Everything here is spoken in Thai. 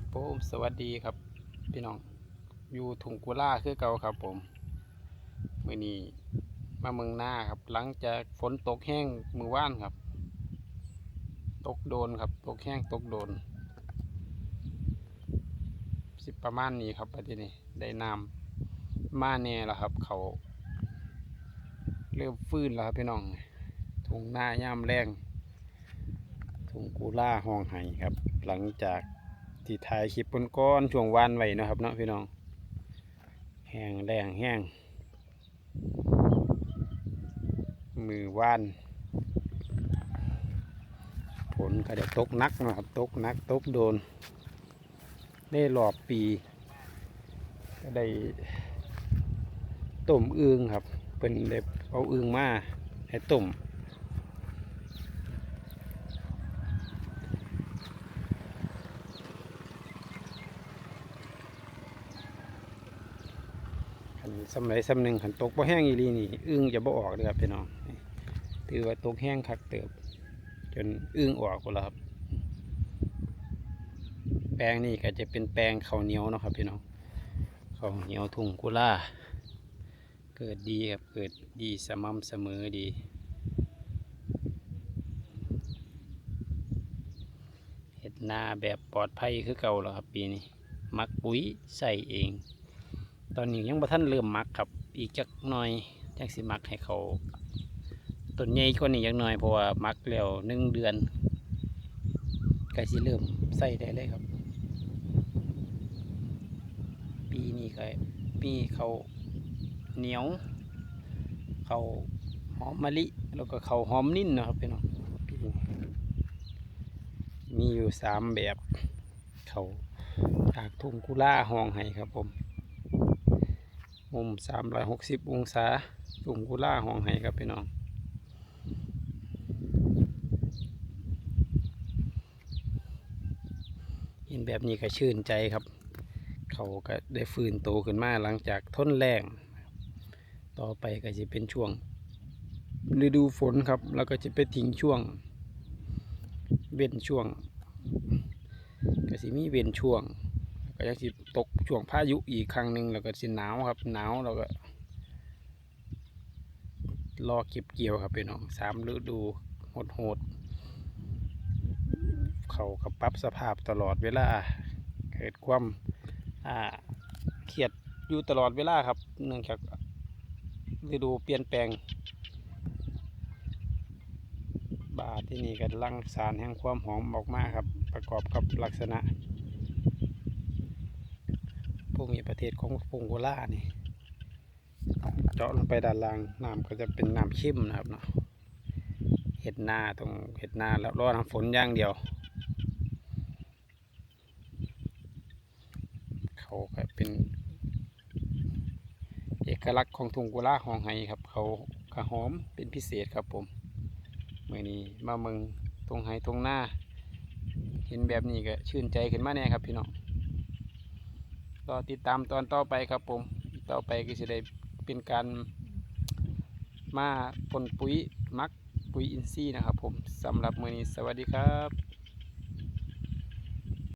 ครับผมสวัสดีครับ พี่น้องอยู่ถุงกุล่าคือเก่าครับผมมื่อนี้มาเมืองหน้าครับ หลังจากฝนตกแห้งมือว่านครับ ตกโดนครับ ตกแห้งตกโดน สิประมาณนี้ครับประเด็นนี้ได้น้ำมาแน่แล้วครับ เขาเริ่มฟื้นแล้วครับพี่น้องถุงหน้าย่ามแรงถุงกุล่าห้องไห้ครับ หลังจาก ที่ถ่ายคลิปบนก้อนช่วงวานไว้นะครับเนาะพี่น้อง แห้งแรงแห้ง มือว่านผลก็ได้ตกนักนะครับตกนักตกโดน ได้หลอบปี ก็ได้ต้มอึงครับเป็นเด็บเอาอึงมาให้ต้ม สมัยสำหนึ่งขันตกบ่แห้งอีหลีนี่อึ้งจะบ่ออกเลยครับพี่น้องถือว่าตกแห้งคักเติบ จนอึ้งออกหมดแล้วครับ แปลงนี่ก็จะเป็นแปลงข้าวเหนียวนะครับพี่น้องข้าวเหนียวทุ่งกุล่าเกิดดีครับเกิดดีสม่ำเสมอดีเห็ดนาแบบปลอดภัยคือเก่าแล้วครับปีนี้ มักปุ๋ยใส่เอง ตอนนี้ยังบ่ท่านเริ่มมักครับอีกจักหน่อยจักสิมักให้เขาต้นใหญ่กว่านี้จักหน่อยเพราะว่ามักแล้วหนึ่งเดือนก็สิเริ่มใส่ได้เลยครับ ปีนี้ก็มีเขาเหนียวเขาหอมมะลิแล้วก็เขาหอมนิ่นนะครับพี่น้องมีอยู่สามแบบเขาจากทุ่งกุล่าห้องไห้ครับผม มุมสามร้อยหกสิบองศาตุ่มกุล่าห้องไห้ครับพี่น้องเห็นแบบนี้ก็ชื่นใจครับ เขาก็ได้ฟื้นโตขึ้นมาหลังจากทนแรงต่อไปก็จะเป็นช่วงฤดูฝนครับแล้วก็จะไปทิ้งช่วง เว้นช่วงก็สิมีเว้นช่วง ก็ยังสิตกช่วงพายุอีกครั้งหนึ่งแล้วก็สิหนาวครับหนาวแล้วก็ รอเก็บเกี่ยวครับพี่น้องสามฤดูโหดโหดๆเขากับปรับสภาพตลอดเวลา เกิดความอ่าเครียดอยู่ตลอดเวลาครับ เนื่องจากฤดูเปลี่ยนแปลง บาทที่นี่ก็ลังสารแห่งความหอมออกมาครับ ประกอบกับลักษณะ ภูมิประเทศของปงโกลานี่เจาะลงไปด้านล่างน้ำก็จะเป็นน้ำเข้มนะครับเนาะเห็ดหน้าตรงเห็ดหน้าแล้วรอน้ำฝนอย่างเดียว เขาก็เป็นเอกลักษณ์ของทุงกุลาของไห้ครับ เขากระหอมเป็นพิเศษครับผมเมื่อนี้มาเมืองตรงไห้ตรงหน้า เห็นแบบนี้ก็ชื่นใจขึ้นมาแน่ครับพี่น้อง รอติดตามตอนต่อไปครับผม ต่อไปก็จะได้เป็นการมาปนปุ๋ยมักปุ๋ยอินทรีย์นะครับผมสำหรับมือนี้สวัสดีครับ